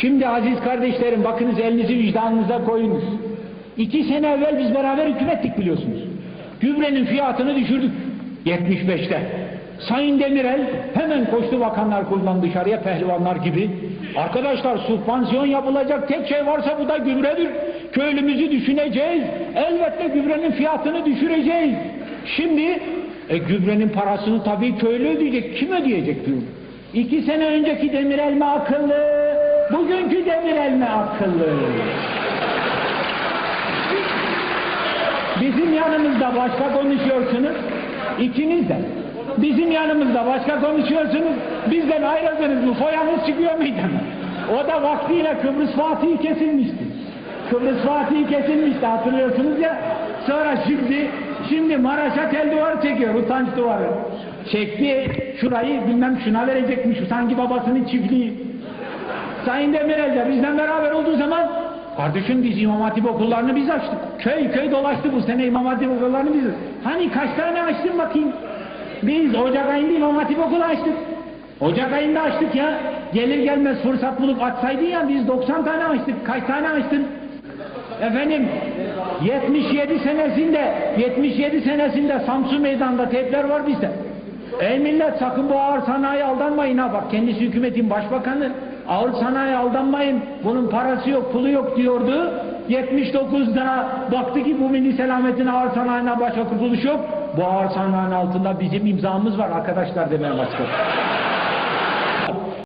Şimdi aziz kardeşlerim bakınız elinizi vicdanınıza koyunuz. İki sene evvel biz beraber hükümettik biliyorsunuz. Gübrenin fiyatını düşürdük 75'te. Sayın Demirel hemen koştu bakanlar kurulundan dışarıya pehlivanlar gibi. Arkadaşlar sübvansiyon yapılacak tek şey varsa bu da gübredir. Köylümüzü düşüneceğiz. Elbette gübrenin fiyatını düşüreceğiz. Şimdi e, gübrenin parasını tabii köylü ödeyecek. Kim ödeyecek diyor. İki sene önceki Demirel mi akıllı? Bugünkü Demirel mi akıllı? Bizim yanımızda başka konuşuyorsunuz. İkiniz de. Bizim yanımızda başka konuşuyorsunuz. Bizden ayrıldınız mı? Foyanız çıkıyor meydana. O da vaktiyle Kıbrıs Fatih'i kesilmişti. Kıbrıs Fatih'i kesilmişti hatırlıyorsunuz ya. Sonra şimdi şimdi Maraş'a tel duvarı çekiyor. Utanç duvarı. Çekti şurayı bilmem şuna verecekmiş. Sanki babasının çiftliği. Sayın Demirel de bizden beraber olduğu zaman kardeşim biz İmam Hatip okullarını biz açtık. Köy köy dolaştı bu sene İmam Hatip okullarını biz Hani kaç tane açtın bakayım. Biz Ocak ayında İmam Hatip okulu açtık. Ocak ayında açtık ya. Gelir gelmez fırsat bulup açsaydın ya biz 90 tane açtık. Kaç tane açtın? Efendim 77 senesinde 77 senesinde Samsun Meydanı'nda tepler var bizde. Ey millet sakın bu ağır sanayi aldanmayın ha bak kendisi hükümetin başbakanı ağır sanayi aldanmayın. Bunun parası yok pulu yok diyordu. 79'da baktı ki bu milli selametin ağır sanayine başka kurtuluş yok. Bu ağır sanayinin altında bizim imzamız var arkadaşlar demeye başladı.